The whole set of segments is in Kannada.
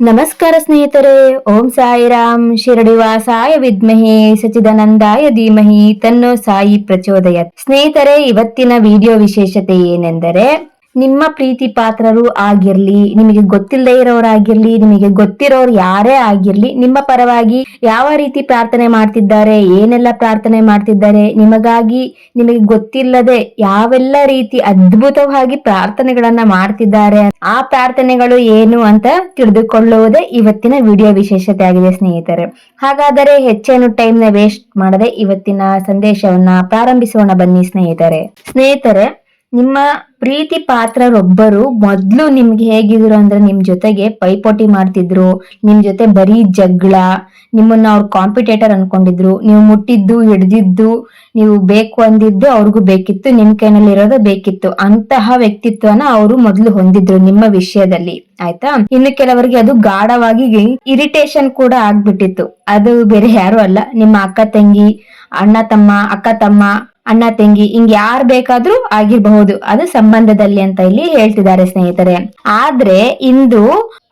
ನಮಸ್ಕಾರ ಸ್ನೇಹಿತರೆ, ಓಂ ಸಾಯಿರಾಮ್, ಶಿರಡಿವಾಸಾಯ ವಿದ್ಮಹಿ ಸಚಿದಾನಂದಾಯ ಧೀಮಹಿ ತನ್ನೋ ಸಾಯಿ ಪ್ರಚೋದಯ ಸ್ನೇಹಿತರೆ, ಇವತ್ತಿನ ವಿಡಿಯೋ ವಿಶೇಷತೆ ಏನೆಂದರೆ ನಿಮ್ಮ ಪ್ರೀತಿ ಪಾತ್ರರು ಆಗಿರ್ಲಿ, ನಿಮಗೆ ಗೊತ್ತಿಲ್ಲದೆ ಇರೋರಾಗಿರ್ಲಿ, ನಿಮಗೆ ಗೊತ್ತಿರೋರು ಯಾರೇ ಆಗಿರ್ಲಿ, ನಿಮ್ಮ ಪರವಾಗಿ ಯಾವ ರೀತಿ ಪ್ರಾರ್ಥನೆ ಮಾಡ್ತಿದ್ದಾರೆ, ಏನೆಲ್ಲ ಪ್ರಾರ್ಥನೆ ಮಾಡ್ತಿದ್ದಾರೆ, ನಿಮಗಾಗಿ ನಿಮಗೆ ಗೊತ್ತಿಲ್ಲದೆ ಯಾವೆಲ್ಲ ರೀತಿ ಅದ್ಭುತವಾಗಿ ಪ್ರಾರ್ಥನೆಗಳನ್ನ ಮಾಡ್ತಿದ್ದಾರೆ, ಆ ಪ್ರಾರ್ಥನೆಗಳು ಏನು ಅಂತ ತಿಳಿದುಕೊಳ್ಳುವುದೇ ಇವತ್ತಿನ ವಿಡಿಯೋ ವಿಶೇಷತೆ ಆಗಿದೆ ಸ್ನೇಹಿತರೆ. ಹಾಗಾದರೆ ಹೆಚ್ಚೇನು ಟೈಮ್ನ ವೇಸ್ಟ್ ಮಾಡದೆ ಇವತ್ತಿನ ಸಂದೇಶವನ್ನ ಪ್ರಾರಂಭಿಸೋಣ ಬನ್ನಿ ಸ್ನೇಹಿತರೆ. ಸ್ನೇಹಿತರೆ ನಿಮ್ಮ ಪ್ರೀತಿ ಪಾತ್ರರೊಬ್ಬರು ಮೊದ್ಲು ನಿಮ್ಗೆ ಹೇಗಿದ್ರು ಅಂದ್ರೆ ನಿಮ್ ಜೊತೆಗೆ ಪೈಪೋಟಿ ಮಾಡ್ತಿದ್ರು, ನಿಮ್ ಜೊತೆ ಬರೀ ಜಗಳ, ನಿಮ್ಮನ್ನ ಅವ್ರ ಕಾಂಪಿಟೇಟರ್ ಅನ್ಕೊಂಡಿದ್ರು. ನೀವು ಮುಟ್ಟಿದ್ದು, ಹಿಡ್ದಿದ್ದು, ನೀವು ಬೇಕು ಅಂದಿದ್ದು ಅವ್ರಿಗೂ ಬೇಕಿತ್ತು, ನಿಮ್ ಕೈನಲ್ಲಿ ಇರೋದು ಬೇಕಿತ್ತು. ಅಂತಹ ವ್ಯಕ್ತಿತ್ವನ ಅವರು ಮೊದ್ಲು ಹೊಂದಿದ್ರು ನಿಮ್ಮ ವಿಷಯದಲ್ಲಿ. ಆಯ್ತಾ? ಇನ್ನು ಕೆಲವರಿಗೆ ಅದು ಗಾಢವಾಗಿ ಇರಿಟೇಷನ್ ಕೂಡ ಆಗ್ಬಿಟ್ಟಿತ್ತು. ಅದು ಬೇರೆ ಯಾರು ಅಲ್ಲ. ನಿಮ್ಮ ಅಕ್ಕ ತಂಗಿ, ಅಣ್ಣ ತಮ್ಮ, ಅಕ್ಕ ತಮ್ಮ ಅಣ್ಣ ತಂಗಿ ಹಿಂಗ್ ಯಾರ್ ಬೇಕಾದ್ರೂ ಆಗಿರಬಹುದು. ಅದು ಸಂಬಂಧದಲ್ಲಿ ಅಂತ ಇಲ್ಲಿ ಹೇಳ್ತಿದ್ದಾರೆ ಸ್ನೇಹಿತರೆ. ಆದ್ರೆ ಇಂದು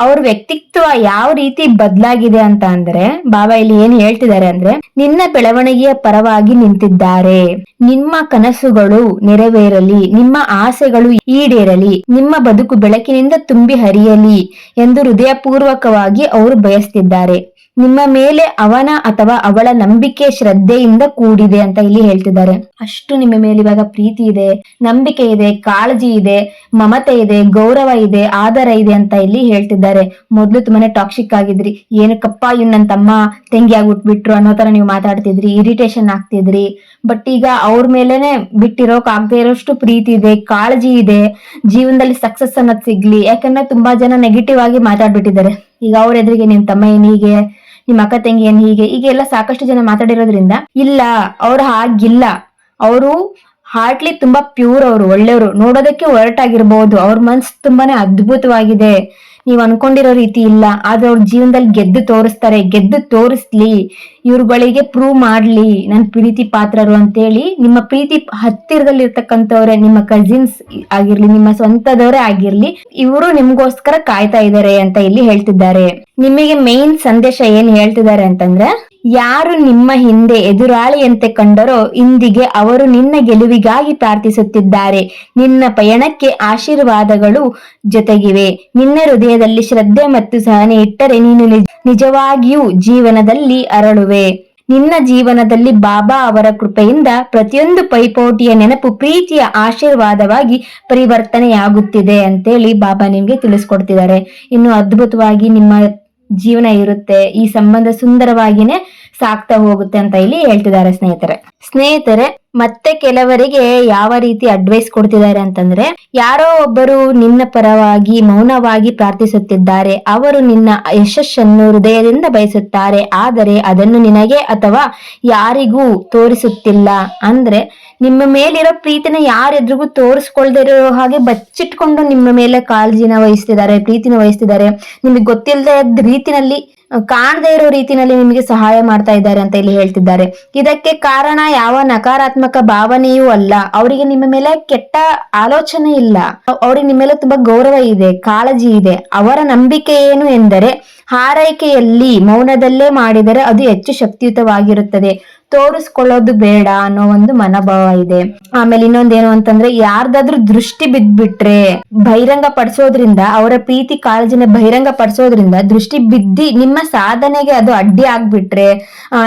ಅವ್ರ ವ್ಯಕ್ತಿತ್ವ ಯಾವ ರೀತಿ ಬದಲಾಗಿದೆ ಅಂತ ಅಂದ್ರೆ ಬಾಬಾ ಇಲ್ಲಿ ಏನ್ ಹೇಳ್ತಿದ್ದಾರೆ ಅಂದ್ರೆ, ನಿನ್ನ ಬೆಳವಣಿಗೆಯ ಪರವಾಗಿ ನಿಂತಿದ್ದಾರೆ. ನಿಮ್ಮ ಕನಸುಗಳು ನೆರವೇರಲಿ, ನಿಮ್ಮ ಆಸೆಗಳು ಈಡೇರಲಿ, ನಿಮ್ಮ ಬದುಕು ಬೆಳಕಿನಿಂದ ತುಂಬಿ ಹರಿಯಲಿ ಎಂದು ಹೃದಯಪೂರ್ವಕವಾಗಿ ಅವರು ಬಯಸ್ತಿದ್ದಾರೆ. ನಿಮ್ಮ ಮೇಲೆ ಅವನ ಅಥವಾ ಅವಳ ನಂಬಿಕೆ ಶ್ರದ್ಧೆಯಿಂದ ಕೂಡಿದೆ ಅಂತ ಇಲ್ಲಿ ಹೇಳ್ತಿದ್ದಾರೆ. ಅಷ್ಟು ನಿಮ್ಮ ಮೇಲೆ ಇವಾಗ ಪ್ರೀತಿ ಇದೆ, ನಂಬಿಕೆ ಇದೆ, ಕಾಳಜಿ ಇದೆ, ಮಮತೆ ಇದೆ, ಗೌರವ ಇದೆ, ಆದರ ಇದೆ ಅಂತ ಇಲ್ಲಿ ಹೇಳ್ತಿದ್ದಾರೆ. ಮೊದ್ಲು ತುಂಬಾನೇ ಟಾಕ್ಸಿಕ್ ಆಗಿದ್ರಿ. ಏನಕ್ಕಪ್ಪ ಇವ್ ನನ್ ತಮ್ಮ ತಂಗಿ ಆಗ್ಬಿಟ್ಬಿಟ್ರು ಅನ್ನೋ ತರ ನೀವು ಮಾತಾಡ್ತಿದ್ರಿ ಇರಿಟೇಷನ್ ಆಗ್ತಿದ್ರಿ. ಬಟ್ ಈಗ ಅವ್ರ ಮೇಲೆನೆ ಬಿಟ್ಟಿರೋಕ್ ಆಗದೆ ಇರೋಷ್ಟು ಪ್ರೀತಿ ಇದೆ, ಕಾಳಜಿ ಇದೆ, ಜೀವನದಲ್ಲಿ ಸಕ್ಸಸ್ ಅನ್ನೋದು ಸಿಗ್ಲಿ. ಯಾಕಂದ್ರೆ ತುಂಬಾ ಜನ ನೆಗೆಟಿವ್ ಆಗಿ ಮಾತಾಡ್ಬಿಟ್ಟಿದ್ದಾರೆ. ಈಗ ಅವ್ರ ಎದುರಿಗೆ ನಿಮ್ ತಮ್ಮ ಏನ್ ಹೀಗೆ? ನಿಮ್ಮ ಅಕ್ಕ ತಂಗಿಯನ್ನು ಹೀಗೆ ಈಗ ಎಲ್ಲ ಸಾಕಷ್ಟು ಜನ ಮಾತಾಡಿರೋದ್ರಿಂದ ಇಲ್ಲ ಅವ್ರ ಹಾಗಿಲ್ಲ. ಅವರು ಹಾರ್ಟ್ಲಿ ತುಂಬಾ ಪ್ಯೂರ್ ಅವರು, ಒಳ್ಳೆಯವರು. ನೋಡೋದಕ್ಕೆ ಒರಟಾಗಿರ್ಬಹುದು ಅವ್ರ ಮನ್ಸ್ ತುಂಬಾನೇ ಅದ್ಭುತವಾಗಿದೆ. ನೀವ್ ಅನ್ಕೊಂಡಿರೋ ರೀತಿ ಇಲ್ಲ. ಆದ್ರೆ ಅವ್ರ ಜೀವನದಲ್ಲಿ ಗೆದ್ದು ತೋರಿಸ್ತಾರೆ. ಗೆದ್ದು ತೋರಿಸ್ಲಿ. ಇವ್ರುಗಳಿಗೆ ಪ್ರೂವ್ ಮಾಡ್ಲಿ. ನನ್ ಪ್ರೀತಿ ಪಾತ್ರರು ಅಂತೇಳಿ ನಿಮ್ಮ ಪ್ರೀತಿ ಹತ್ತಿರದಲ್ಲಿ ಇರ್ತಕ್ಕಂಥವ್ರೆ ನಿಮ್ಮ ಕಸಿನ್ಸ್ ಆಗಿರ್ಲಿ, ನಿಮ್ಮ ಸ್ವಂತದವರೇ ಆಗಿರ್ಲಿ, ಇವರು ನಿಮ್ಗೋಸ್ಕರ ಕಾಯ್ತಾ ಇದ್ದಾರೆ ಅಂತ ಇಲ್ಲಿ ಹೇಳ್ತಿದ್ದಾರೆ. ನಿಮಗೆ ಮೇನ್ ಸಂದೇಶ ಏನ್ ಹೇಳ್ತಿದ್ದಾರೆ ಅಂತಂದ್ರೆ ಯಾರು ನಿಮ್ಮ ಹಿಂದೆ ಎದುರಾಳಿಯಂತೆ ಕಂಡರೋ ಇಂದಿಗೆ ಅವರು ನಿನ್ನ ಗೆಲುವಿಗಾಗಿ ಪ್ರಾರ್ಥಿಸುತ್ತಿದ್ದಾರೆ. ನಿನ್ನ ಪಯಣಕ್ಕೆ ಆಶೀರ್ವಾದಗಳು ಜೊತೆಗಿವೆ. ನಿನ್ನ ಹೃದಯದಲ್ಲಿ ಶ್ರದ್ಧೆ ಮತ್ತು ಸಹನೆ ಇಟ್ಟರೆ ನೀನು ನಿಜವಾಗಿಯೂ ಜೀವನದಲ್ಲಿ ಅರಳುವೆ. ನಿನ್ನ ಜೀವನದಲ್ಲಿ ಬಾಬಾ ಅವರ ಕೃಪೆಯಿಂದ ಪ್ರತಿಯೊಂದು ಪೈಪೋಟಿಯ ನೆನಪು ಪ್ರೀತಿಯ ಆಶೀರ್ವಾದವಾಗಿ ಪರಿವರ್ತನೆಯಾಗುತ್ತಿದೆ ಅಂತೇಳಿ ಬಾಬಾ ನಿಮ್ಗೆ ತಿಳಿಸ್ಕೊಡ್ತಿದ್ದಾರೆ. ಇನ್ನು ಅದ್ಭುತವಾಗಿ ನಿಮ್ಮ ಜೀವನ ಇರುತ್ತೆ, ಈ ಸಂಬಂಧ ಸುಂದರವಾಗಿನೇ ಸಾಕ್ತಾ ಹೋಗುತ್ತೆ ಅಂತ ಇಲ್ಲಿ ಹೇಳ್ತಿದ್ದಾರೆ ಸ್ನೇಹಿತರೆ. ಸ್ನೇಹಿತರೆ, ಮತ್ತೆ ಕೆಲವರಿಗೆ ಯಾವ ರೀತಿ ಅಡ್ವೈಸ್ ಕೊಡ್ತಿದ್ದಾರೆ ಅಂತಂದ್ರೆ, ಯಾರೋ ಒಬ್ಬರು ನಿನ್ನ ಪರವಾಗಿ ಮೌನವಾಗಿ ಪ್ರಾರ್ಥಿಸುತ್ತಿದ್ದಾರೆ, ಅವರು ನಿನ್ನ ಯಶಸ್ಸನ್ನು ಹೃದಯದಿಂದ ಬಯಸುತ್ತಾರೆ, ಆದರೆ ಅದನ್ನು ನಿನಗೆ ಅಥವಾ ಯಾರಿಗೂ ತೋರಿಸುತ್ತಿಲ್ಲ. ಅಂದ್ರೆ ನಿಮ್ಮ ಮೇಲಿರೋ ಪ್ರೀತಿನ ಯಾರೆದ್ರಿಗೂ ತೋರಿಸ್ಕೊಳ್ದೇ ಇರೋ ಹಾಗೆ ಬಚ್ಚಿಟ್ಕೊಂಡು ನಿಮ್ಮ ಮೇಲೆ ಕಾಳಜಿನ ವಹಿಸ್ತಿದ್ದಾರೆ, ಪ್ರೀತಿನ ವಹಿಸ್ತಿದ್ದಾರೆ. ನಿಮಗೆ ಗೊತ್ತಿಲ್ಲದೆ ರೀತಿನಲ್ಲಿ, ಕಾಣದೇ ಇರೋ ರೀತಿನಲ್ಲಿ ನಿಮಗೆ ಸಹಾಯ ಮಾಡ್ತಾ ಇದ್ದಾರೆ ಅಂತ ಇಲ್ಲಿ ಹೇಳ್ತಿದ್ದಾರೆ. ಇದಕ್ಕೆ ಕಾರಣ ಯಾವ ನಕಾರಾತ್ಮಕ ಭಾವನೆಯೂ ಅಲ್ಲ. ಅವರಿಗೆ ನಿಮ್ಮ ಮೇಲೆ ಕೆಟ್ಟ ಆಲೋಚನೆ ಇಲ್ಲ. ಅವ್ರಿಗೆ ನಿಮ್ಮ ಮೇಲೆ ತುಂಬಾ ಗೌರವ ಇದೆ, ಕಾಳಜಿ ಇದೆ. ಅವರ ನಂಬಿಕೆ ಏನು ಎಂದರೆ ಹಾರೈಕೆಯಲ್ಲಿ ಮೌನದಲ್ಲೇ ಮಾಡಿದರೆ ಅದು ಹೆಚ್ಚು ಶಕ್ತಿಯುತವಾಗಿರುತ್ತದೆ. ತೋರಿಸ್ಕೊಳ್ಳೋದು ಬೇಡ ಅನ್ನೋ ಒಂದು ಮನೋಭಾವ ಇದೆ. ಆಮೇಲೆ ಇನ್ನೊಂದೇನು ಅಂತಂದ್ರೆ, ಯಾರ್ದಾದ್ರೂ ದೃಷ್ಟಿ ಬಿದ್ದ್ಬಿಟ್ರೆ ಬಹಿರಂಗ ಪಡಿಸೋದ್ರಿಂದ, ಅವರ ಪ್ರೀತಿ ಕಾಳಜಿನ ಬಹಿರಂಗ ಪಡಿಸೋದ್ರಿಂದ ದೃಷ್ಟಿ ಬಿದ್ದಿ ನಿಮ್ಮ ಸಾಧನೆಗೆ ಅದು ಅಡ್ಡಿ ಆಗ್ಬಿಟ್ರೆ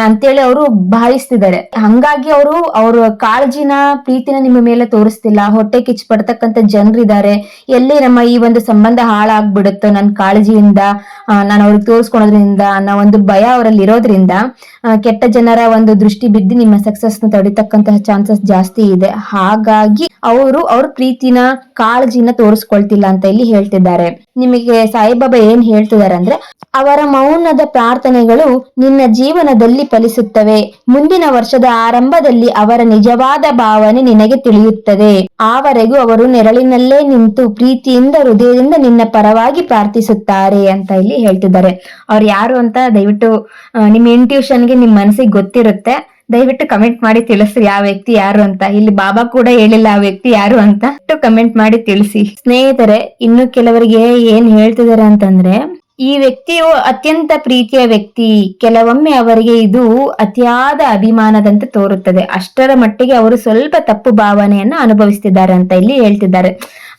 ಅಂತೇಳಿ ಅವರು ಭಾವಿಸ್ತಿದ್ದಾರೆ. ಹಂಗಾಗಿ ಅವರು ಅವ್ರ ಕಾಳಜಿನ, ಪ್ರೀತಿನ ನಿಮ್ಮ ಮೇಲೆ ತೋರಿಸ್ತಿಲ್ಲ. ಹೊಟ್ಟೆ ಕಿಚ್ಚು ಪಡ್ತಕ್ಕಂತ ಜನರಿದ್ದಾರೆ. ಎಲ್ಲಿ ನಮ್ಮ ಈ ಒಂದು ಸಂಬಂಧ ಹಾಳಾಗ್ಬಿಡುತ್ತೋ ನನ್ನ ಕಾಳಜಿಯಿಂದ ನಾನು ಅವ್ರಿಗೆ ತೋರಿಸ್ಕೊಳೋದ್ರಿಂದ ಅನ್ನೋ ಒಂದು ಭಯ ಅವರಲ್ಲಿ ಇರೋದ್ರಿಂದ ಕೆಟ್ಟ ಜನರ ಒಂದು ದೃಷ್ಟಿ ಬಿದ್ದು ನಿಮ್ಮ ಸಕ್ಸಸ್ನ ತಡಿತಕ್ಕಂತಹ ಚಾನ್ಸಸ್ ಜಾಸ್ತಿ ಇದೆ. ಹಾಗಾಗಿ ಅವರು ಅವ್ರ ಪ್ರೀತಿನ ಕಾಳಜಿನ ತೋರಿಸ್ಕೊಳ್ತಿಲ್ಲ ಅಂತ ಇಲ್ಲಿ ಹೇಳ್ತಿದ್ದಾರೆ. ನಿಮಗೆ ಸಾಯಿಬಾಬಾ ಏನ್ ಹೇಳ್ತಿದ್ದಾರೆ ಅಂದ್ರೆ ಅವರ ಮೌನದ ಪ್ರಾರ್ಥನೆಗಳು ನಿನ್ನ ಜೀವನದಲ್ಲಿ ಫಲಿಸುತ್ತವೆ. ಮುಂದಿನ ವರ್ಷದ ಆರಂಭದಲ್ಲಿ ಅವರ ನಿಜವಾದ ಭಾವನೆ ನಿನಗೆ ತಿಳಿಯುತ್ತದೆ. ಆವರೆಗೂ ಅವರು ನೆರಳಿನಲ್ಲೇ ನಿಂತು ಪ್ರೀತಿಯಿಂದ, ಹೃದಯದಿಂದ ನಿನ್ನ ಪರವಾಗಿ ಪ್ರಾರ್ಥಿಸುತ್ತಾರೆ ಅಂತ ಇಲ್ಲಿ ಹೇಳ್ತಿದ್ದಾರೆ. ಅವ್ರು ಯಾರು ಅಂತ ದಯವಿಟ್ಟು ನಿಮ್ಮ ಇಂಟ್ಯೂಷನ್ಗೆ ನಿಮ್ಮ ಮನಸ್ಸಿಗೆ ಗೊತ್ತಿರುತ್ತೆ. ದಯವಿಟ್ಟು ಕಮೆಂಟ್ ಮಾಡಿ ತಿಳಿಸ್ರಿ ಆ ವ್ಯಕ್ತಿ ಯಾರು ಅಂತ. ಇಲ್ಲಿ ಬಾಬಾ ಕೂಡ ಹೇಳಿಲ್ಲ ಆ ವ್ಯಕ್ತಿ ಯಾರು ಅಂತ. ಕಮೆಂಟ್ ಮಾಡಿ ತಿಳಿಸಿ. ಸ್ನೇಹಿತರೆ, ಇನ್ನು ಕೆಲವರಿಗೆ ಏನ್ ಹೇಳ್ತಿದ್ದಾರೆ ಅಂತಂದ್ರೆ, ಈ ವ್ಯಕ್ತಿಯು ಅತ್ಯಂತ ಪ್ರೀತಿಯ ವ್ಯಕ್ತಿ. ಕೆಲವೊಮ್ಮೆ ಅವರಿಗೆ ಇದು ಅತಿಯಾದ ಅಭಿಮಾನದಂತೆ ತೋರುತ್ತದೆ. ಅಷ್ಟರ ಮಟ್ಟಿಗೆ ಅವರು ಸ್ವಲ್ಪ ತಪ್ಪು ಭಾವನೆಯನ್ನ ಅನುಭವಿಸ್ತಿದ್ದಾರೆ ಅಂತ ಇಲ್ಲಿ ಹೇಳ್ತಿದ್ದಾರೆ.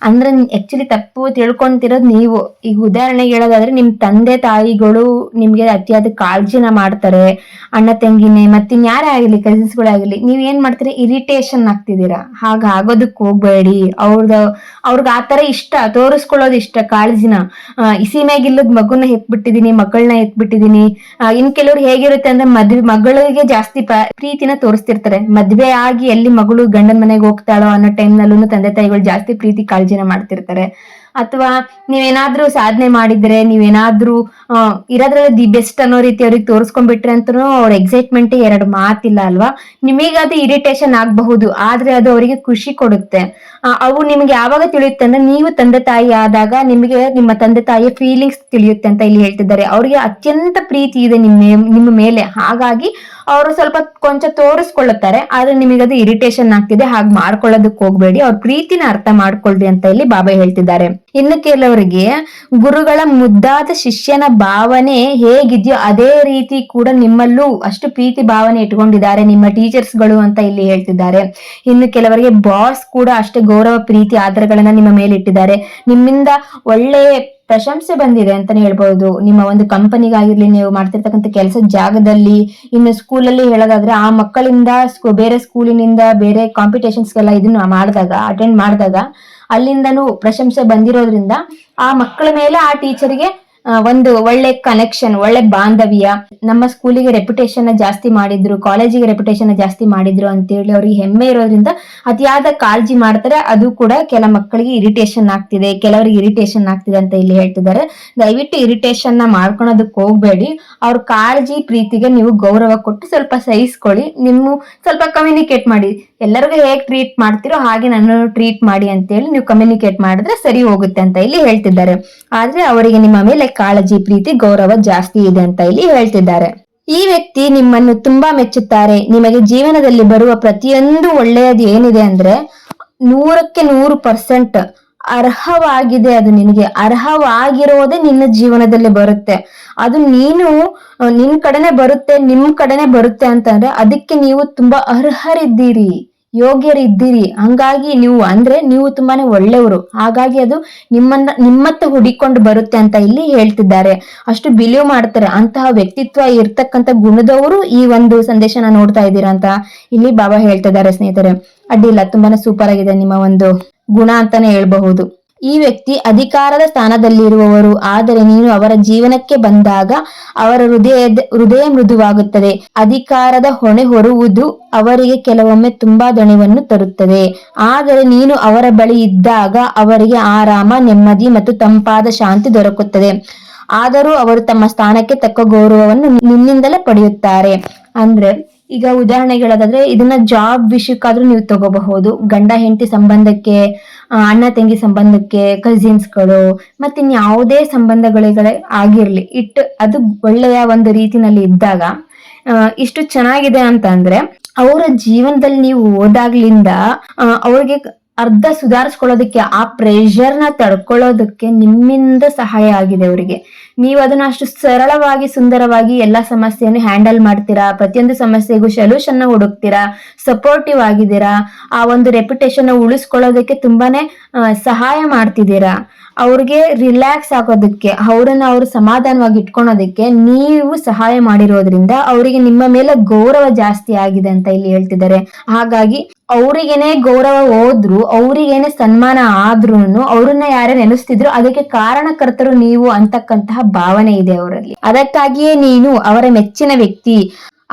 ಅಂದ್ರೆ ಆಕ್ಚುಲಿ ತಪ್ಪು ತಿಳ್ಕೊಂತಿರೋದು ನೀವು. ಈಗ ಉದಾಹರಣೆಗೆ ಹೇಳೋದಾದ್ರೆ ನಿಮ್ ತಂದೆ ತಾಯಿಗಳು ನಿಮ್ಗೆ ಅತಿಯಾದ ಕಾಳಜಿನ ಮಾಡ್ತಾರೆ, ಅಣ್ಣ ತಂಗಿನೇ ಮತ್ತಿನ್ಯಾರೇ ಯಾರೇ ಆಗಲಿ ಕಸಿನ್ಸ್ಗಳಾಗಲಿ ನೀವ್ ಏನ್ ಮಾಡ್ತೀರಿ? ಇರಿಟೇಷನ್ ಆಗ್ತಿದ್ದೀರಾ. ಹಾಗ ಆಗೋದಕ್ ಹೋಗ್ಬೇಡಿ. ಅವ್ರದ, ಅವ್ರಗ್ ಆತರ ಇಷ್ಟ, ತೋರಿಸ್ಕೊಳ್ಳೋದು ಇಷ್ಟ, ಕಾಳಜಿನ. ಇಸಿಮ್ಯಾಗಿಲ್ಲದ ಮಗುನ ಎತ್ಬಿಟ್ಟಿದೀನಿ ಮಕ್ಕಳನ್ನ ಎತ್ಬಿಟ್ಟಿದೀನಿ ಇನ್ ಕೆಲವ್ರು ಹೇಗಿರುತ್ತೆ ಅಂದ್ರೆ ಮದ್ವೆ, ಮಗಳಿಗೆ ಜಾಸ್ತಿ ಪ್ರೀತಿನ ತೋರಿಸ್ತಿರ್ತಾರೆ. ಮದ್ವೆ ಆಗಿ ಎಲ್ಲಿ ಮಗಳು ಗಂಡನ ಮನೆಗೆ ಹೋಗ್ತಾಳೋ ಅನ್ನೋ ಟೈಮ್ ನಲ್ಲೂ ತಂದೆ ತಾಯಿಗಳು ಜಾಸ್ತಿ ಪ್ರೀತಿ ಕಾಳಜಿನ ಮಾಡ್ತಿರ್ತಾರೆ. ಅಥವಾ ನೀವೇನಾದ್ರೂ ಸಾಧನೆ ಮಾಡಿದ್ರೆ, ನೀವೇನಾದ್ರೂ ಇರೋದ್ರಲ್ಲಿ ದಿ ಬೆಸ್ಟ್ ಅನ್ನೋ ರೀತಿ ಅವ್ರಿಗೆ ತೋರಿಸ್ಕೊಂಡ್ಬಿಟ್ರೆ ಅಂತೂ ಅವ್ರ ಎಕ್ಸೈಟ್ಮೆಂಟ್ ಎರಡು ಮಾತಿಲ್ಲ ಅಲ್ವಾ? ನಿಮಗೆ ಅದು ಇರಿಟೇಷನ್ ಆಗಬಹುದು, ಆದ್ರೆ ಅದು ಅವರಿಗೆ ಖುಷಿ ಕೊಡುತ್ತೆ. ಅವು ನಿಮ್ಗೆ ಯಾವಾಗ ತಿಳಿಯುತ್ತೆ ಅಂದ್ರೆ, ನೀವು ತಂದೆ ತಾಯಿ ಆದಾಗ ನಿಮಗೆ ನಿಮ್ಮ ತಂದೆ ತಾಯಿಯ ಫೀಲಿಂಗ್ಸ್ ತಿಳಿಯುತ್ತೆ ಅಂತ ಇಲ್ಲಿ ಹೇಳ್ತಿದ್ದಾರೆ. ಅವ್ರಿಗೆ ಅತ್ಯಂತ ಪ್ರೀತಿ ಇದೆ ನಿಮ್ಮ ನಿಮ್ಮ ಮೇಲೆ. ಹಾಗಾಗಿ ಅವರು ಸ್ವಲ್ಪ ಕೊಂಚ ತೋರಿಸ್ಕೊಳ್ಳುತ್ತಾರೆ, ಆದ್ರೆ ನಿಮಗೆ ಅದು ಇರಿಟೇಷನ್ ಆಗ್ತಿದೆ. ಹಾಗೆ ಮಾಡ್ಕೊಳ್ಳೋದಕ್ಕೆ ಹೋಗ್ಬೇಡಿ. ಅವ್ರ ಪ್ರೀತಿನ ಅರ್ಥ ಮಾಡ್ಕೊಳ್ರಿ ಅಂತ ಇಲ್ಲಿ ಬಾಬಾ ಹೇಳ್ತಿದ್ದಾರೆ. ಇನ್ನು ಕೆಲವರಿಗೆ ಗುರುಗಳ ಮುದ್ದಾದ ಶಿಷ್ಯನ ಭಾವನೆ ಹೇಗಿದೆಯೋ ಅದೇ ರೀತಿ ಕೂಡ ನಿಮ್ಮಲ್ಲೂ ಅಷ್ಟು ಪ್ರೀತಿ ಭಾವನೆ ಇಟ್ಕೊಂಡಿದ್ದಾರೆ ನಿಮ್ಮ ಟೀಚರ್ಸ್ಗಳು ಅಂತ ಇಲ್ಲಿ ಹೇಳ್ತಿದ್ದಾರೆ. ಇನ್ನು ಕೆಲವರಿಗೆ ಬಾಸ್ ಕೂಡ ಅಷ್ಟೇ ಗೌರವ, ಪ್ರೀತಿ ಆಧಾರಗಳನ್ನ ನಿಮ್ಮ ಮೇಲೆ ಇಟ್ಟಿದ್ದಾರೆ. ನಿಮ್ಮಿಂದ ಒಳ್ಳೆ ಪ್ರಶಂಸೆ ಬಂದಿದೆ ಅಂತಾನೆ ಹೇಳ್ಬಹುದು ನಿಮ್ಮ ಒಂದು ಕಂಪನಿಗಾಗಿರ್ಲಿ, ನೀವು ಮಾಡ್ತಿರ್ತಕ್ಕಂಥ ಕೆಲಸ ಜಾಗದಲ್ಲಿ, ಇನ್ನು ಸ್ಕೂಲಲ್ಲಿ ಹೇಳೋದಾದ್ರೆ ಆ ಮಕ್ಕಳಿಂದ ಬೇರೆ ಸ್ಕೂಲಿನಿಂದ ಬೇರೆ ಕಾಂಪಿಟೇಷನ್ಸ್ಗೆಲ್ಲ ಇದನ್ನ ಮಾಡಿದಾಗ ಅಟೆಂಡ್ ಮಾಡಿದಾಗ ಅಲ್ಲಿಂದನೂ ಪ್ರಶಂಸೆ ಬಂದಿರೋದ್ರಿಂದ ಆ ಮಕ್ಕಳ ಮೇಲೆ ಆ ಟೀಚರ್ಗೆ ಒಂದು ಒಳ್ಳೆ ಕನೆಕ್ಷನ್ ಒಳ್ಳೆ ಬಾಂಧವ್ಯ. ನಮ್ಮ ಸ್ಕೂಲಿಗೆ ರೆಪ್ಯುಟೇಷನ್ ಜಾಸ್ತಿ ಮಾಡಿದ್ರು ಕಾಲೇಜಿಗೆ ರೆಪ್ಯುಟೇಷನ್ ಜಾಸ್ತಿ ಮಾಡಿದ್ರು ಅಂತೇಳಿ ಅವ್ರಿಗೆ ಹೆಮ್ಮೆ ಇರೋದ್ರಿಂದ ಅತಿಯಾದ ಕಾಳಜಿ ಮಾಡ್ತಾರೆ, ಅದು ಕೂಡ ಕೆಲ ಮಕ್ಕಳಿಗೆ ಇರಿಟೇಷನ್ ಆಗ್ತಿದೆ, ಕೆಲವರಿಗೆ ಇರಿಟೇಷನ್ ಆಗ್ತಿದೆ ಅಂತ ಇಲ್ಲಿ ಹೇಳ್ತಿದ್ದಾರೆ. ದಯವಿಟ್ಟು ಇರಿಟೇಷನ್ನ ಮಾಡ್ಕೊಳೋದಕ್ಕೆ ಹೋಗ್ಬೇಡಿ. ಅವ್ರ ಕಾಳಜಿ, ಪ್ರೀತಿಗೆ ನೀವು ಗೌರವ ಕೊಟ್ಟು ಸ್ವಲ್ಪ ಸಹಿಸ್ಕೊಳ್ಳಿ. ನಿಮ್ಮ, ಸ್ವಲ್ಪ ಕಮ್ಯುನಿಕೇಟ್ ಮಾಡಿ. ಎಲ್ಲರಿಗೂ ಹೇಗ್ ಟ್ರೀಟ್ ಮಾಡ್ತಿರೋ ಹಾಗೆ ನಾನು ಟ್ರೀಟ್ ಮಾಡಿ ಅಂತೇಳಿ ನೀವು ಕಮ್ಯುನಿಕೇಟ್ ಮಾಡಿದ್ರೆ ಸರಿ ಹೋಗುತ್ತೆ ಅಂತ ಇಲ್ಲಿ ಹೇಳ್ತಿದ್ದಾರೆ. ಆದ್ರೆ ಅವರಿಗೆ ನಿಮ್ಮ ಮೇಲೆ ಕಾಳಜಿ ಪ್ರೀತಿ ಗೌರವ ಜಾಸ್ತಿ ಇದೆ ಅಂತ ಇಲ್ಲಿ ಹೇಳ್ತಿದ್ದಾರೆ. ಈ ವ್ಯಕ್ತಿ ನಿಮ್ಮನ್ನು ತುಂಬಾ ಮೆಚ್ಚುತ್ತಾರೆ. ನಿಮಗೆ ಜೀವನದಲ್ಲಿ ಬರುವ ಪ್ರತಿಯೊಂದು ಒಳ್ಳೆಯದು ಏನಿದೆ ಅಂದ್ರೆ ನೂರಕ್ಕೆ ನೂರು ಪರ್ಸೆಂಟ್ ಅರ್ಹವಾಗಿದೆ. ಅದು ನಿನಗೆ ಅರ್ಹವಾಗಿರೋದೇ ನಿನ್ನ ಜೀವನದಲ್ಲಿ ಬರುತ್ತೆ. ಅದು ನೀನು, ನಿನ್ ಕಡೆನೆ ಬರುತ್ತೆ, ನಿಮ್ ಕಡೆನೆ ಬರುತ್ತೆ ಅಂತಂದ್ರೆ ಅದಕ್ಕೆ ನೀವು ತುಂಬಾ ಅರ್ಹರಿದ್ದೀರಿ. ಯೋಗ್ಯರಿದ್ದೀರಿ. ಹಂಗಾಗಿ ನೀವು ಅಂದ್ರೆ ನೀವು ತುಂಬಾನೇ ಒಳ್ಳೆಯವರು. ಹಾಗಾಗಿ ಅದು ನಿಮ್ಮನ್ನ, ನಿಮ್ಮತ್ತ ಹುಡಿಕೊಂಡು ಬರುತ್ತೆ ಅಂತ ಇಲ್ಲಿ ಹೇಳ್ತಿದ್ದಾರೆ. ಅಷ್ಟು ಬಿಲೀವ್ ಮಾಡ್ತಾರೆ. ಅಂತಹ ವ್ಯಕ್ತಿತ್ವ ಇರ್ತಕ್ಕಂಥ ಗುಣದವರು ಈ ಒಂದು ಸಂದೇಶನ ನೋಡ್ತಾ ಇದ್ದೀರಾ ಅಂತ ಇಲ್ಲಿ ಬಾಬಾ ಹೇಳ್ತಿದ್ದಾರೆ ಸ್ನೇಹಿತರೆ. ಅಡ್ಡಿಲ್ಲ ತುಂಬಾನೇ ಸೂಪರ್ ಆಗಿದೆ ನಿಮ್ಮ ಒಂದು ಗುಣ ಅಂತಾನೆ ಹೇಳ್ಬಹುದು. ಈ ವ್ಯಕ್ತಿ ಅಧಿಕಾರದ ಸ್ಥಾನದಲ್ಲಿರುವವರು. ಆದರೆ ನೀನು ಅವರ ಜೀವನಕ್ಕೆ ಬಂದಾಗ ಅವರ ಹೃದಯ ಹೃದಯ ಮೃದುವಾಗುತ್ತದೆ. ಅಧಿಕಾರದ ಹೊಣೆ ಹೊರುವುದು ಅವರಿಗೆ ಕೆಲವೊಮ್ಮೆ ತುಂಬಾ ದಣಿವನ್ನು ತರುತ್ತದೆ. ಆದರೆ ನೀನು ಅವರ ಬಳಿ ಇದ್ದಾಗ ಅವರಿಗೆ ಆರಾಮ, ನೆಮ್ಮದಿ ಮತ್ತು ತಂಪಾದ ಶಾಂತಿ ದೊರಕುತ್ತದೆ. ಆದರೂ ಅವರು ತಮ್ಮ ಸ್ಥಾನಕ್ಕೆ ತಕ್ಕ ಗೌರವವನ್ನು ನಿನ್ನಿಂದಲೇ ಪಡೆಯುತ್ತಾರೆ. ಅಂದ್ರೆ ಈಗ ಉದಾಹರಣೆ ಹೇಳೋದಾದ್ರೆ ಇದನ್ನ ಜಾಬ್ ವಿಷಯಕ್ಕಾದ್ರೂ ನೀವು ತಗೋಬಹುದು. ಗಂಡ, ಹೆಂಡತಿ ಸಂಬಂಧಕ್ಕೆ ಅಣ್ಣ, ತಂಗಿ ಸಂಬಂಧಕ್ಕೆ ಕಸಿನ್ಸ್ಗಳು ಮತ್ತೆ ಯಾವುದೇ ಸಂಬಂಧಗಳಿಗಳೇ ಆಗಿರ್ಲಿ, ಇಟ್ ಅದು ಒಳ್ಳೆಯ ಒಂದು ರೀತಿನಲ್ಲಿ ಇದ್ದಾಗ ಇಷ್ಟು ಚೆನ್ನಾಗಿದೆ ಅಂತ ಅಂದ್ರೆ, ಅವರ ಜೀವನದಲ್ಲಿ ನೀವು ಹೋದಾಗ್ಲಿಂದ ಅವ್ರಿಗೆ ಅರ್ಧ ಸುಧಾರಿಸ್ಕೊಳ್ಳೋದಕ್ಕೆ, ಆ ಪ್ರೆಷರ್ನ ತಡ್ಕೊಳ್ಳೋದಕ್ಕೆ ನಿಮ್ಮಿಂದ ಸಹಾಯ ಆಗಿದೆ ಅವರಿಗೆ. ನೀವು ಅದನ್ನ ಅಷ್ಟು ಸರಳವಾಗಿ, ಸುಂದರವಾಗಿ ಎಲ್ಲ ಸಮಸ್ಯೆಯನ್ನು ಹ್ಯಾಂಡಲ್ ಮಾಡ್ತೀರಾ? ಪ್ರತಿಯೊಂದು ಸಮಸ್ಯೆಗೂ ಸೊಲ್ಯೂಷನ್ನ ಹುಡುಕ್ತೀರಾ? ಸಪೋರ್ಟಿವ್ ಆಗಿದ್ದೀರಾ? ಆ ಒಂದು ರೆಪ್ಯುಟೇಷನ್ ಉಳಿಸ್ಕೊಳ್ಳೋದಕ್ಕೆ ತುಂಬಾನೇ ಸಹಾಯ ಮಾಡ್ತಿದ್ದೀರಾ? ಅವ್ರಿಗೆ ರಿಲ್ಯಾಕ್ಸ್ ಆಗೋದಕ್ಕೆ, ಅವರನ್ನ ಅವರು ಸಮಾಧಾನವಾಗಿ ಇಟ್ಕೊಳೋದಕ್ಕೆ ನೀವು ಸಹಾಯ ಮಾಡಿರೋದ್ರಿಂದ ಅವರಿಗೆ ನಿಮ್ಮ ಮೇಲೆ ಗೌರವ ಜಾಸ್ತಿ ಆಗಿದೆ ಅಂತ ಇಲ್ಲಿ ಹೇಳ್ತಿದ್ದಾರೆ. ಹಾಗಾಗಿ ಅವರಿಗೇನೆ ಗೌರವ ಹೋದ್ರು, ಅವರಿಗೇನೆ ಸನ್ಮಾನ ಆದ್ರೂ ಅವ್ರನ್ನ ಯಾರೇ ನೆನೆಸ್ತಿದ್ರು ಅದಕ್ಕೆ ಕಾರಣಕರ್ತರು ನೀವು ಅಂತಕ್ಕಂತಹ ಭಾವನೆ ಇದೆ ಅವರಲ್ಲಿ. ಅದಕ್ಕಾಗಿಯೇ ನೀನು ಅವರ ಮೆಚ್ಚಿನ ವ್ಯಕ್ತಿ,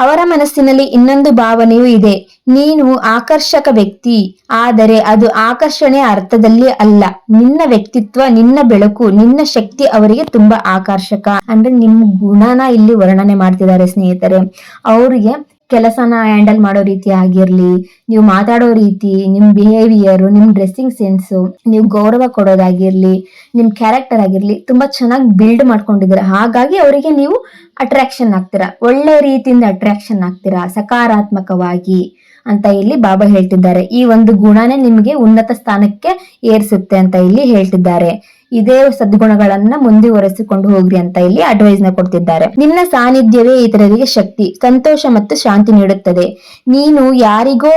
ಅವರ ಮನಸ್ಸಿನಲ್ಲಿ ಇನ್ನೊಂದು ಭಾವನೆಯೂ ಇದೆ. ನೀನು ಆಕರ್ಷಕ ವ್ಯಕ್ತಿ, ಆದರೆ ಅದು ಆಕರ್ಷಣೆಯ ಅರ್ಥದಲ್ಲಿ ಅಲ್ಲ. ನಿನ್ನ ವ್ಯಕ್ತಿತ್ವ, ನಿನ್ನ ಬೆಳಕು, ನಿನ್ನ ಶಕ್ತಿ ಅವರಿಗೆ ತುಂಬಾ ಆಕರ್ಷಕ. ಅಂದ್ರೆ ನಿಮ್ಮ ಗುಣನ ಇಲ್ಲಿ ವರ್ಣನೆ ಮಾಡ್ತಿದ್ದಾರೆ ಸ್ನೇಹಿತರೆ. ಅವರಿಗೆ ಕೆಲಸನ ಹ್ಯಾಂಡಲ್ ಮಾಡೋ ರೀತಿ ಆಗಿರ್ಲಿ, ನೀವು ಮಾತಾಡೋ ರೀತಿ, ನಿಮ್ ಬಿಹೇವಿಯರ್ ನಿಮ್ ಡ್ರೆಸ್ಸಿಂಗ್ ಸೆನ್ಸ್ ನೀವು ಗೌರವ ಕೊಡೋದಾಗಿರ್ಲಿ, ನಿಮ್ ಕ್ಯಾರೆಕ್ಟರ್ ಆಗಿರ್ಲಿ ತುಂಬಾ ಚೆನ್ನಾಗಿ ಬಿಲ್ಡ್ ಮಾಡ್ಕೊಂಡಿದ್ದೀರಾ. ಹಾಗಾಗಿ ಅವರಿಗೆ ನೀವು ಅಟ್ರಾಕ್ಷನ್ ಆಗ್ತೀರಾ. ಒಳ್ಳೆ ರೀತಿಯಿಂದ ಅಟ್ರಾಕ್ಷನ್ ಆಗ್ತೀರಾ. ಸಕಾರಾತ್ಮಕವಾಗಿ. ಅಂತ ಇಲ್ಲಿ ಬಾಬಾ ಹೇಳ್ತಿದ್ದಾರೆ. ಈ ಒಂದು ಗುಣನೇ ನಿಮಗೆ ಉನ್ನತ ಸ್ಥಾನಕ್ಕೆ ಏರಿಸುತ್ತೆ ಅಂತ ಇಲ್ಲಿ ಹೇಳ್ತಿದ್ದಾರೆ. ಇದೇ ಸದ್ಗುಣಗಳನ್ನ ಮುಂದುವರೆಸಿಕೊಂಡು ಹೋಗ್ರಿ ಅಂತ ಇಲ್ಲಿ ಅಡ್ವೈಸ್ನ ಕೊಡ್ತಿದ್ದಾರೆ. ನಿನ್ನ ಸಾನ್ನಿಧ್ಯವೇ ಇತರರಿಗೆ ಶಕ್ತಿ, ಸಂತೋಷ ಮತ್ತು ಶಾಂತಿ ನೀಡುತ್ತದೆ. ನೀನು ಯಾರಿಗೋ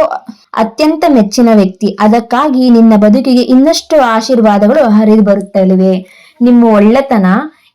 ಅತ್ಯಂತ ಮೆಚ್ಚಿನ ವ್ಯಕ್ತಿ. ಅದಕ್ಕಾಗಿ ನಿನ್ನ ಬದುಕಿಗೆ ಇನ್ನಷ್ಟು ಆಶೀರ್ವಾದಗಳು ಹರಿದು ಬರುತ್ತಲಿವೆ. ನಿಮ್ಮ ಒಳ್ಳೆತನ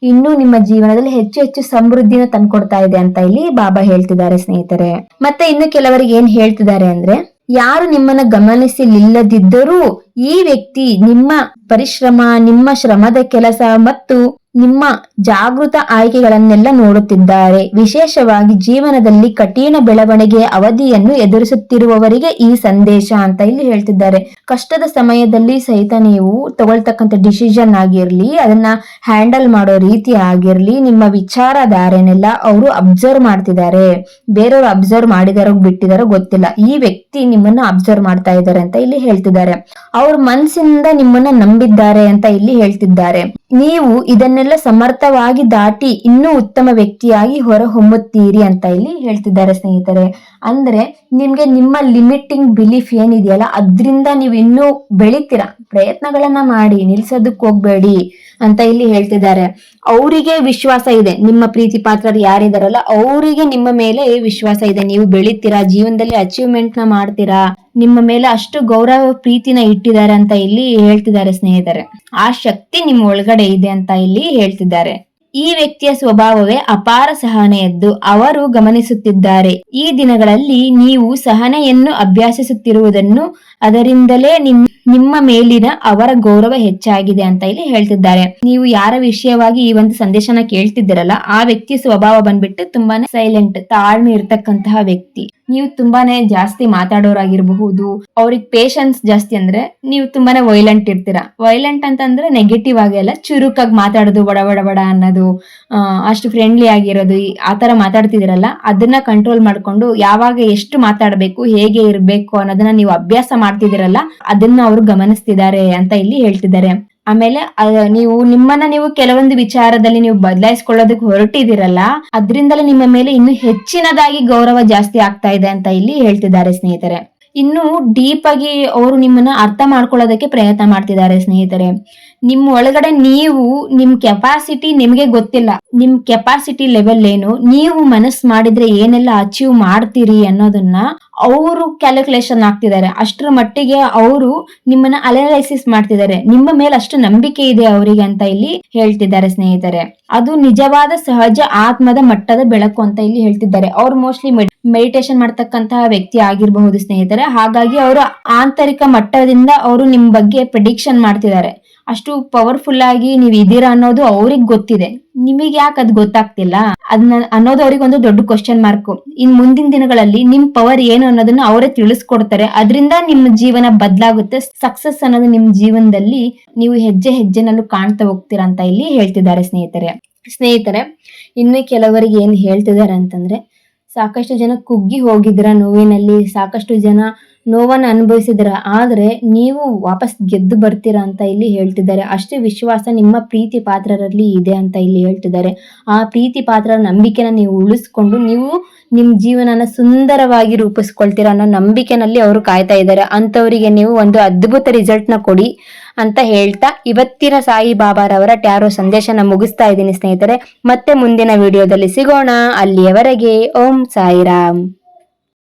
ಇನ್ನೂ ನಿಮ್ಮ ಜೀವನದಲ್ಲಿ ಹೆಚ್ಚು ಹೆಚ್ಚು ಸಮೃದ್ಧಿನ ತಂದ್ಕೊಡ್ತಾ ಇದೆ ಅಂತ ಇಲ್ಲಿ ಬಾಬಾ ಹೇಳ್ತಿದ್ದಾರೆ ಸ್ನೇಹಿತರೆ. ಮತ್ತೆ ಇನ್ನು ಕೆಲವರಿಗೆ ಏನ್ ಹೇಳ್ತಿದ್ದಾರೆ ಅಂದ್ರೆ, ಯಾರು ನಿಮ್ಮನ್ನ ಗಮನಿಸಲಿಲ್ಲದಿದ್ದರೂ ಈ ವ್ಯಕ್ತಿ ನಿಮ್ಮ ಪರಿಶ್ರಮ, ನಿಮ್ಮ ಶ್ರಮದ ಕೆಲಸ ಮತ್ತು ನಿಮ್ಮ ಜಾಗೃತ ಆಯ್ಕೆಗಳನ್ನೆಲ್ಲ ನೋಡುತ್ತಿದ್ದಾರೆ. ವಿಶೇಷವಾಗಿ ಜೀವನದಲ್ಲಿ ಕಠಿಣ ಬೆಳವಣಿಗೆಯ ಅವಧಿಯನ್ನು ಎದುರಿಸುತ್ತಿರುವವರಿಗೆ ಈ ಸಂದೇಶ ಅಂತ ಇಲ್ಲಿ ಹೇಳ್ತಿದ್ದಾರೆ. ಕಷ್ಟದ ಸಮಯದಲ್ಲಿ ಸಹಿತ ನೀವು ತಗೊಳ್ತಕ್ಕಂಥ ಡಿಸಿಷನ್ ಆಗಿರ್ಲಿ, ಅದನ್ನ ಹ್ಯಾಂಡಲ್ ಮಾಡೋ ರೀತಿ ಆಗಿರ್ಲಿ, ನಿಮ್ಮ ವಿಚಾರಧಾರೆನೆಲ್ಲ ಅವರು ಅಬ್ಸರ್ವ್ ಮಾಡ್ತಿದ್ದಾರೆ. ಬೇರೆಯವರು ಅಬ್ಸರ್ವ್ ಮಾಡಿದಾರೋ ಬಿಟ್ಟಿದಾರೋ ಗೊತ್ತಿಲ್ಲ. ಈ ವ್ಯಕ್ತಿ ನಿಮ್ಮನ್ನ ಅಬ್ಸರ್ವ್ ಮಾಡ್ತಾ ಇದ್ದಾರೆ ಅಂತ ಇಲ್ಲಿ ಹೇಳ್ತಿದ್ದಾರೆ. ಅವ್ರ ಮನಸ್ಸಿಂದ ನಿಮ್ಮನ್ನ ನಂಬಿದ್ದಾರೆ ಅಂತ ಇಲ್ಲಿ ಹೇಳ್ತಿದ್ದಾರೆ. ನೀವು ಇದನ್ನೆಲ್ಲ ಸಮರ್ಥವಾಗಿ ದಾಟಿ ಇನ್ನೂ ಉತ್ತಮ ವ್ಯಕ್ತಿಯಾಗಿ ಹೊರ ಹೊಮ್ಮುತ್ತೀರಿ ಅಂತ ಇಲ್ಲಿ ಹೇಳ್ತಿದ್ದಾರೆ ಸ್ನೇಹಿತರೆ. ಅಂದ್ರೆ ನಿಮ್ಗೆ ನಿಮ್ಮ ಲಿಮಿಟಿಂಗ್ ಬಿಲೀಫ್ ಏನಿದೆಯಲ್ಲ, ಅದ್ರಿಂದ ನೀವು ಇನ್ನೂ ಬೆಳಿತೀರಾ? ಪ್ರಯತ್ನಗಳನ್ನ ಮಾಡಿ ನಿಲ್ಸೋದಕ್ಕೆ ಹೋಗ್ಬೇಡಿ ಅಂತ ಇಲ್ಲಿ ಹೇಳ್ತಿದ್ದಾರೆ. ಅವರಿಗೆ ವಿಶ್ವಾಸ ಇದೆ. ನಿಮ್ಮ ಪ್ರೀತಿ ಪಾತ್ರರು ಯಾರಿದಾರಲ್ಲ, ಅವರಿಗೆ ನಿಮ್ಮ ಮೇಲೆ ವಿಶ್ವಾಸ ಇದೆ. ನೀವು ಬೆಳಿತೀರಾ? ಜೀವನದಲ್ಲಿ ಅಚೀವ್ಮೆಂಟ್ನ ಮಾಡ್ತೀರಾ? ನಿಮ್ಮ ಮೇಲೆ ಅಷ್ಟು ಗೌರವ ಪ್ರೀತಿನ ಇಟ್ಟಿದ್ದಾರೆ ಅಂತ ಇಲ್ಲಿ ಹೇಳ್ತಿದ್ದಾರೆ ಸ್ನೇಹಿತರೆ. ಆ ಶಕ್ತಿ ನಿಮ್ಮ ಒಳಗಡೆ ಇದೆ ಅಂತ ಇಲ್ಲಿ ಹೇಳ್ತಿದ್ದಾರೆ. ಈ ವ್ಯಕ್ತಿಯ ಸ್ವಭಾವವೇ ಅಪಾರ ಸಹನೆಯದ್ದು ಅವರು ಗಮನಿಸುತ್ತಿದ್ದಾರೆ. ಈ ದಿನಗಳಲ್ಲಿ ನೀವು ಸಹನೆಯನ್ನು ಅಭ್ಯಾಸಿಸುತ್ತಿರುವುದನ್ನು ಅದರಿಂದಲೇ ನಿಮ್, ನಿಮ್ಮ ಮೇಲಿನ ಅವರ ಗೌರವ ಹೆಚ್ಚಾಗಿದೆ ಅಂತ ಇಲ್ಲಿ ಹೇಳ್ತಿದ್ದಾರೆ. ನೀವು ಯಾರ ವಿಷಯವಾಗಿ ಈ ಒಂದು ಸಂದೇಶನ ಕೇಳ್ತಿದ್ದೀರಲ್ಲ, ಆ ವ್ಯಕ್ತಿ ಸ್ವಭಾವ ಬಂದ್ಬಿಟ್ಟು ತುಂಬಾನೇ ಸೈಲೆಂಟ್ ತಾಳ್ಮೆ ಇರ್ತಕ್ಕಂತಹ ವ್ಯಕ್ತಿ. ನೀವು ತುಂಬಾನೇ ಜಾಸ್ತಿ ಮಾತಾಡೋರಾಗಿರಬಹುದು. ಅವ್ರಿಗೆ ಪೇಶನ್ಸ್ ಜಾಸ್ತಿ ಅಂದ್ರೆ ನೀವು ತುಂಬಾನೇ ವೈಲೆಂಟ್ ಇರ್ತೀರಾ. ವೈಲೆಂಟ್ ಅಂತಂದ್ರೆ ನೆಗೆಟಿವ್ ಆಗಿ ಅಲ್ಲ, ಚುರುಕಾಗಿ ಮಾತಾಡೋದು ಬಡ ಬಡ ಬಡ ಅನ್ನೋದು ಆ, ಅಷ್ಟು ಫ್ರೆಂಡ್ಲಿ ಆಗಿರೋದು ಆ ಮಾತಾಡ್ತಿದಿರಲ್ಲ ಅದನ್ನ ಕಂಟ್ರೋಲ್ ಮಾಡ್ಕೊಂಡು ಯಾವಾಗ ಎಷ್ಟು ಮಾತಾಡಬೇಕು ಹೇಗೆ ಇರಬೇಕು ಅನ್ನೋದನ್ನ ನೀವು ಅಭ್ಯಾಸ ಮಾಡ್ತಿದಿರಲ್ಲ ಅದನ್ನ ಅವರು ಗಮನಿಸ್ತಿದ್ದಾರೆ ಅಂತ ಇಲ್ಲಿ ಹೇಳ್ತಿದ್ದಾರೆ. ಆಮೇಲೆ ನೀವು ನಿಮ್ಮನ್ನ ನೀವು ಕೆಲವೊಂದು ವಿಚಾರದಲ್ಲಿ ನೀವು ಬದಲಾಯಿಸ್ಕೊಳ್ಳೋದಕ್ಕೆ ಹೊರಟಿದಿರಲ್ಲ ಅದ್ರಿಂದಲೇ ನಿಮ್ಮ ಮೇಲೆ ಇನ್ನು ಹೆಚ್ಚಿನದಾಗಿ ಗೌರವ ಜಾಸ್ತಿ ಆಗ್ತಾ ಇದೆ ಅಂತ ಇಲ್ಲಿ ಹೇಳ್ತಿದ್ದಾರೆ ಸ್ನೇಹಿತರೆ. ಇನ್ನು ಡೀಪ್ ಆಗಿ ಅವರು ನಿಮ್ಮನ್ನ ಅರ್ಥ ಮಾಡ್ಕೊಳ್ಳೋದಕ್ಕೆ ಪ್ರಯತ್ನ ಮಾಡ್ತಿದ್ದಾರೆ ಸ್ನೇಹಿತರೆ. ನಿಮ್ ಒಳಗಡೆ ನೀವು ನಿಮ್ ಕೆಪಾಸಿಟಿ ನಿಮ್ಗೆ ಗೊತ್ತಿಲ್ಲ. ನಿಮ್ ಕೆಪಾಸಿಟಿ ಲೆವೆಲ್ ಏನು, ನೀವು ಮನಸ್ಸು ಮಾಡಿದ್ರೆ ಏನೆಲ್ಲ ಅಚೀವ್ ಮಾಡ್ತೀರಿ ಅನ್ನೋದನ್ನ ಅವರು ಕ್ಯಾಲ್ಕುಲೇಷನ್ ಆಗ್ತಿದ್ದಾರೆ ಅಷ್ಟರ ಮಟ್ಟಿಗೆ ಅವರು ನಿಮ್ಮನ್ನ ಅನಲೈಸಿಸ್ ಮಾಡ್ತಿದ್ದಾರೆ. ನಿಮ್ಮ ಮೇಲೆ ಅಷ್ಟು ನಂಬಿಕೆ ಇದೆ ಅವರಿಗೆ ಅಂತ ಇಲ್ಲಿ ಹೇಳ್ತಿದ್ದಾರೆ ಸ್ನೇಹಿತರೆ. ಅದು ನಿಜವಾದ ಸಹಜ ಆತ್ಮದ ಮಟ್ಟದ ಬೆಳಕು ಅಂತ ಇಲ್ಲಿ ಹೇಳ್ತಿದ್ದಾರೆ. ಅವ್ರು ಮೋಸ್ಟ್ಲಿ ಮೆಡಿಟೇಷನ್ ಮಾಡ್ತಕ್ಕಂತಹ ವ್ಯಕ್ತಿ ಆಗಿರಬಹುದು ಸ್ನೇಹಿತರೆ. ಹಾಗಾಗಿ ಅವರು ಆಂತರಿಕ ಮಟ್ಟದಿಂದ ಅವರು ನಿಮ್ ಬಗ್ಗೆ ಪ್ರಿಡಿಕ್ಷನ್ ಮಾಡ್ತಿದ್ದಾರೆ. ಅಷ್ಟು ಪವರ್ಫುಲ್ ಆಗಿ ನೀವು ಇದೀರಾ ಅನ್ನೋದು ಅವ್ರಿಗೆ ಗೊತ್ತಿದೆ. ನಿಮಗೆ ಯಾಕೆ ಅದ್ ಗೊತ್ತಾಗ್ತಿಲ್ಲ? ಅದನ್ನ ಅನ್ನೋದು ಅವ್ರಿಗೆ ಒಂದು ದೊಡ್ಡ ಕ್ವಶನ್ ಮಾರ್ಕ್ ಇನ್ ಮುಂದಿನ ದಿನಗಳಲ್ಲಿ ನಿಮ್ ಪವರ್ ಏನು ಅನ್ನೋದನ್ನ ಅವರೇ ತಿಳಿಸ್ಕೊಡ್ತಾರೆ. ಅದರಿಂದ ನಿಮ್ಮ ಜೀವನ ಬದಲಾಗುತ್ತೆ. ಸಕ್ಸಸ್ ಅನ್ನೋದು ನಿಮ್ ಜೀವನದಲ್ಲಿ ನೀವು ಹೆಜ್ಜೆ ಹೆಜ್ಜೆನಲ್ಲೂ ಕಾಣ್ತಾ ಹೋಗ್ತೀರಾ ಅಂತ ಇಲ್ಲಿ ಹೇಳ್ತಿದ್ದಾರೆ ಸ್ನೇಹಿತರೆ. ಸ್ನೇಹಿತರೆ, ಇನ್ನು ಕೆಲವರಿಗೆ ಏನ್ ಹೇಳ್ತಿದ್ದಾರೆ ಅಂತಂದ್ರೆ ಸಾಕಷ್ಟು ಜನ ಕುಗ್ಗಿ ಹೋಗಿದ್ರ ನೋವಿನಲ್ಲಿ, ಸಾಕಷ್ಟು ಜನ ನೋವನ್ನ ಅನುಭವಿಸಿದ್ರ. ಆದರೆ ನೀವು ವಾಪಸ್ ಗೆದ್ದು ಬರ್ತೀರಾ ಅಂತ ಇಲ್ಲಿ ಹೇಳ್ತಿದ್ದಾರೆ. ಅಷ್ಟೇ ವಿಶ್ವಾಸ ನಿಮ್ಮ ಪ್ರೀತಿ ಪಾತ್ರರಲ್ಲಿ ಇದೆ ಅಂತ ಇಲ್ಲಿ ಹೇಳ್ತಿದ್ದಾರೆ. ಆ ಪ್ರೀತಿ ಪಾತ್ರ ನಂಬಿಕೆನ ನೀವು ಉಳಿಸ್ಕೊಂಡು ನೀವು ನಿಮ್ಮ ಜೀವನನ ಸುಂದರವಾಗಿ ರೂಪಿಸ್ಕೊಳ್ತೀರಾ ಅನ್ನೋ ನಂಬಿಕೆನಲ್ಲಿ ಅವರು ಕಾಯ್ತಾ ಇದ್ದಾರೆ. ಅಂತವರಿಗೆ ನೀವು ಒಂದು ಅದ್ಭುತ ರಿಸಲ್ಟ್ನ ಕೊಡಿ. ಅಂತ ಹೇಳ್ತಾ ಇವತ್ತಿನ ಸಾಯಿಬಾಬಾರವರ ಟ್ಯಾರೋ ಸಂದೇಶನ ಮುಗಿಸ್ತಾ ಇದ್ದೀನಿ ಸ್ನೇಹಿತರೆ. ಮತ್ತೆ ಮುಂದಿನ ವಿಡಿಯೋದಲ್ಲಿ ಸಿಗೋಣ. ಅಲ್ಲಿಯವರೆಗೆ ಓಂ ಸಾಯಿರಾಮ್.